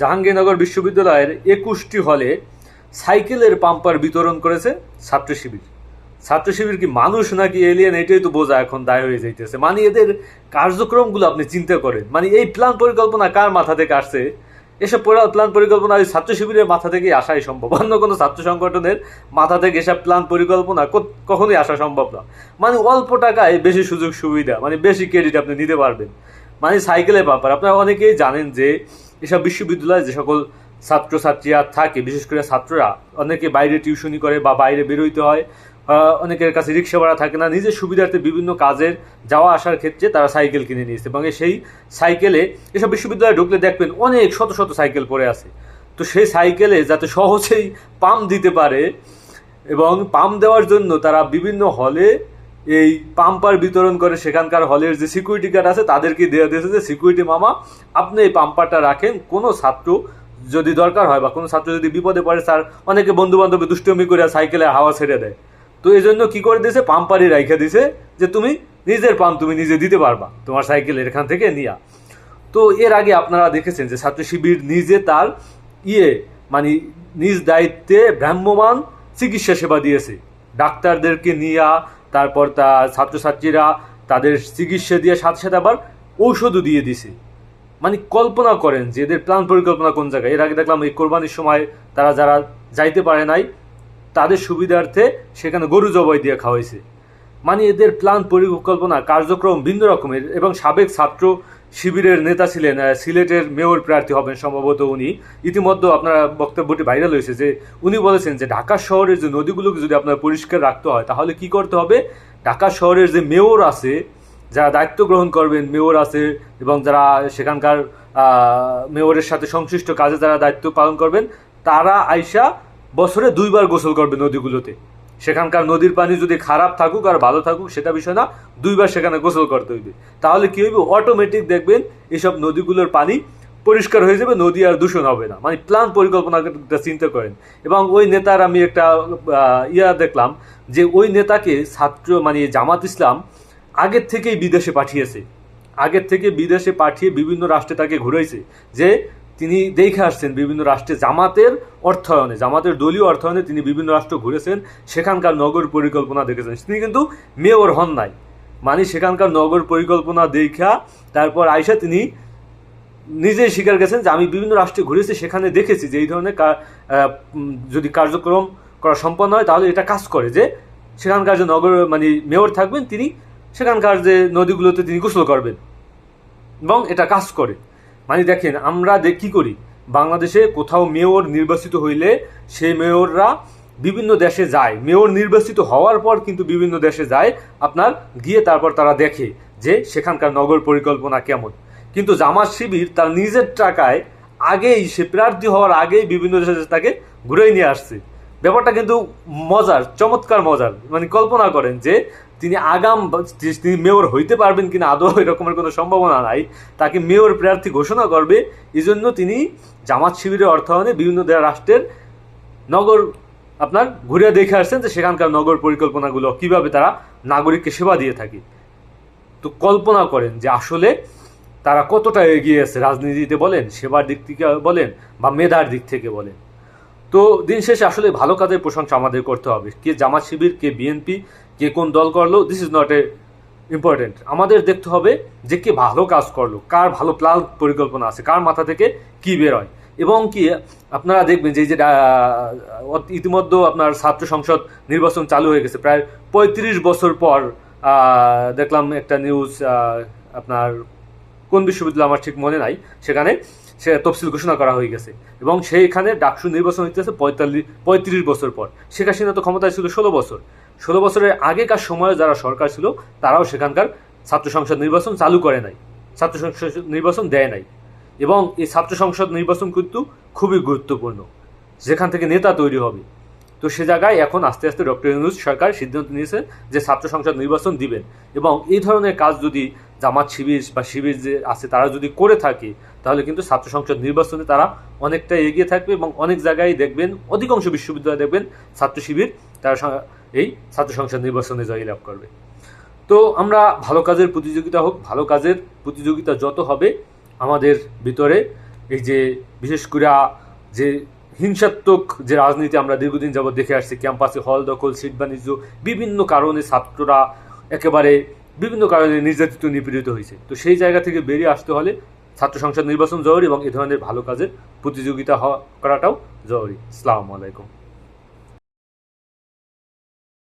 জাহাঙ্গীরনগর বিশ্ববিদ্যালয়ের একুশটি হলে সাইকেলের পাম্পার বিতরণ করেছে ছাত্র শিবির। ছাত্র শিবির কি মানুষ নাকি এলিয়েন এটাই তো বোঝা এখন দায় হয়ে যাইতেছে। মানে এদের কার্যক্রমগুলো আপনি চিন্তা করেন। মানে এই প্ল্যান পরিকল্পনা কার মাথা থেকে আসছে? এসব প্ল্যান পরিকল্পনা ওই ছাত্র শিবিরের মাথা থেকেই আসাই সম্ভব। অন্য কোনো ছাত্র সংগঠনের মাথা থেকে এসব প্ল্যান পরিকল্পনা কখনোই আসা সম্ভব না। মানে অল্প টাকায় বেশি সুযোগ সুবিধা মানে বেশি ক্রেডিট আপনি নিতে পারবেন। মানে সাইকেলের ব্যাপার আপনারা অনেকেই জানেন যে এসব বিশ্ববিদ্যালয়ে যে সকল ছাত্রছাত্রীরা থাকে, বিশেষ করে ছাত্ররা, অনেকে বাইরে টিউশনি করে বা বাইরে বেরোইতে হয় অনেকের কাছে রিক্সা ভাড়া থাকে না, নিজের সুবিধার্থে বিভিন্ন কাজের যাওয়া আসার ক্ষেত্রে তারা সাইকেল কিনে নিয়েছে এবং সেই সাইকেলে এসব বিশ্ববিদ্যালয়ে ঢুকলে দেখবেন অনেক শত শত সাইকেল পড়ে আছে। তো সেই সাইকেলে যাতে সহজেই পাম্প দিতে পারে এবং পাম্প দেওয়ার জন্য তারা বিভিন্ন হলে এই পাম্পার বিতরণ করে সেখানকার হলের যে সিকিউরিটি গার্ড আছে, তাদেরকে দেওয়া দিয়েছে যে সিকিউরিটি মামা, আপনি এই পাম্পারটা রাখেন। কোনো ছাত্র যদি দরকার হয় বা কোনো ছাত্র যদি বিপদে পড়ে, স্যার, অনেকে বন্ধু বান্ধব দুষ্টমি করে সাইকেলে হাওয়া ছেড়ে দেয়। তো এই জন্য কি করে দিয়েছে? পাম্পারই রাইখে দিয়েছে যে, তুমি নিজের পাম্প তুমি নিজে দিতে পারবা। তোমার সাইকেলের এখান থেকে নিয়া। তো এর আগে আপনারা দেখেছেন যে, ছাত্র শিবির নিজে তার ইয়ে মানে নিজ দায়িত্বে ভ্রাম্যমান চিকিৎসা সেবা দিয়েছে। ডাক্তারদেরকে নিয়া তারপর তা ছাত্রছাত্রীরা তাদের চিকিৎসা দিয়ে সাথে সাথে আবার ঔষধও দিয়ে দিছে। মানে কল্পনা করেন যে এদের প্ল্যান পরিকল্পনা কোন জায়গায়। এর আগে দেখলাম এই কোরবানির সময় তারা যারা যাইতে পারে নাই, তাদের সুবিধার্থে সেখানে গরু জবাই দিয়ে খাওয়াইছে। মানে এদের প্ল্যান পরিকল্পনা, কার্যক্রম ভিন্ন রকমের এবং সাবেক ছাত্র শিবিরের নেতা ছিলেন সিলেটের মেয়র প্রার্থী হবেন সম্ভবত উনি। ইতিমধ্যে আপনার বক্তব্যটি ভাইরাল হয়েছে যে উনি বলেছেন যে ঢাকা শহরের যে নদীগুলোকে যদি আপনার পরিষ্কার রাখতে হয়, তাহলে কি করতে হবে? ঢাকা শহরের যে মেয়র আছে, যারা দায়িত্ব গ্রহণ করবেন, মেয়র আছে এবং যারা সেখানকার মেয়রের সাথে সংশ্লিষ্ট কাজে যারা দায়িত্ব পালন করবেন, তারা আইসা বছরে দুইবার গোসল করবে নদীগুলোতে। সেখানকার নদীর পানি যদি খারাপ থাকুক আর ভালো থাকুক, সেটা বিষয় না, দুইবার সেখানে গোসল করতে হইবে। তাহলে কি হইবে? অটোমেটিক দেখবেন এইসব নদীগুলোর পানি পরিষ্কার হয়ে যাবে, নদী আর দূষণ হবে না। মানে প্ল্যান পরিকল্পনা চিন্তা করেন। এবং ওই নেতার আমি একটা ইয়া দেখলাম যে ওই নেতাকে ছাত্র মানে জামাত ইসলাম আগের থেকেই বিদেশে পাঠিয়েছে। আগের থেকে বিদেশে পাঠিয়ে বিভিন্ন রাষ্ট্রে তাকে ঘুরাইছে যে তিনি দেখে আসছেন বিভিন্ন রাষ্ট্রে জামাতের অর্থায়নে, জামাতের দলীয় অর্থায়নে তিনি বিভিন্ন রাষ্ট্র ঘুরেছেন, সেখানকার নগর পরিকল্পনা দেখেছেন। তিনি কিন্তু মেয়র হন নাই। মানে সেখানকার নগর পরিকল্পনা দেখা, তারপর আইসা তিনি নিজেই স্বীকার গেছেন যে আমি বিভিন্ন রাষ্ট্রে ঘুরেছি, সেখানে দেখেছি যে এই ধরনের যদি কার্যক্রম করা সম্পন্ন হয়, তাহলে এটা কাজ করে যে সেখানকার যে নগর মানে মেয়র থাকবেন, তিনি সেখানকার যে নদীগুলোতে তিনি গোসল করবেন এবং এটা কাজ করে। মানে দেখেন, আমরা দেখ কি করি? বাংলাদেশে কোথাও মেয়র নির্বাচিত হইলে সেই মেয়ররা বিভিন্ন দেশে যায়। মেয়র নির্বাচিত হওয়ার পর কিন্তু বিভিন্ন দেশে যায়। আপনার গিয়ে তারপর তারা দেখে যে সেখানকার নগর পরিকল্পনা কেমন। কিন্তু জামাত শিবির তার নিজের টাকায় আগেই সে প্রার্থী হওয়ার আগেই বিভিন্ন দেশে তাকে ঘুরেই নিয়ে আসছে। ব্যাপারটা কিন্তু মজার, চমৎকার মজার। মানে কল্পনা করেন যে তিনি আগাম তিনি মেয়র হইতে পারবেন কিনা, আদৌ এরকমের কোনো সম্ভাবনা নাই। তাকে মেয়র প্রার্থী ঘোষণা করবে এই জন্য তিনি জামাত শিবিরের অর্থায়নে বিভিন্ন রাষ্ট্রের নগর আপনার ঘুরে দেখে আসছেন যে সেখানকার নগর পরিকল্পনাগুলো কীভাবে তারা নাগরিককে সেবা দিয়ে থাকে। তো কল্পনা করেন যে আসলে তারা কতটা এগিয়ে আছে, রাজনীতিতে বলেন, সেবার দিক থেকে বলেন, বা মেধার দিক থেকে বলেন। তো দিন শেষে আসলে ভালো কাজের প্রশংসা আমাদের করতে হবে। কে জামাত শিবির, কে বিএনপি কে কোন দল করল this is not a important আমাদের দেখতে হবে যে কে ভালো কাজ করল, কার ভালো প্ল্যান পরিকল্পনা আছে, কার মাথা থেকে কি বেরোয় এবং কি, আপনারা দেখবেন যে যে ইতিমধ্যে আপনার ছাত্র সংসদ নির্বাচন চালু হয়ে গেছে। প্রায় পঁয়ত্রিশ বছর পর দেখলাম একটা নিউজ আপনার কোন বিশ্ববিদ্যালয় আমার ঠিক মনে নাই, সেখানে সে তফসিল ঘোষণা করা হয়ে গেছে। এবং সেইখানে ডাকসু নির্বাচন হইতেছে পঁয়তাল্লিশ, পঁয়ত্রিশ বছর পর। শেখ হাসিনা তো ক্ষমতায় ছিল ষোলো বছর। ষোলো বছরের আগেকার সময়ে যারা সরকার ছিল, তারাও সেখানকার ছাত্র সংসদ নির্বাচন চালু করে নাই। ছাত্র সংসদ নির্বাচন দেয় নাই। এবং এই ছাত্র সংসদ নির্বাচন কিন্তু খুবই গুরুত্বপূর্ণ, যেখান থেকে নেতা তৈরি হবে। তো সে জায়গায় এখন আস্তে আস্তে ডক্টর ইউনুস সরকার সিদ্ধান্ত নিয়েছে যে ছাত্র সংসদ নির্বাচন দিবেন। এবং এই ধরনের কাজ যদি জামাত শিবির বা শিবির যে আছে, তারা যদি করে থাকে, তাহলে কিন্তু ছাত্র সংসদ নির্বাচনে তারা অনেকটা এগিয়ে থাকবে এবং অনেক জায়গায় দেখবেন, অধিকাংশ বিশ্ববিদ্যালয়ে দেখবেন ছাত্র শিবির তারা এই ছাত্র সংসদ নির্বাচনে জয়লাভ করবে। তো আমরা ভালো কাজের প্রতিযোগিতা হোক, ভালো কাজের প্রতিযোগিতা যত হবে, আমাদের ভিতরে এই যে বিশেষ করে যে হিংসাত্মক যে রাজনীতি আমরা দীর্ঘদিন যাবৎ দেখে আসছি, ক্যাম্পাসে হল দখল, সিট বাণিজ্য, বিভিন্ন কারণে ছাত্ররা একেবারে বিভিন্ন কারণে নির্যাতিত, নিপীড়িত হয়েছে। তো সেই জায়গা থেকে বেরিয়ে আসতে হলে ছাত্র সংসদ নির্বাচন জরুরি এবং এ ধরনের ভালো কাজের প্রতিযোগিতা হওয়া করাটাও জরুরি। সালামু আলাইকুম।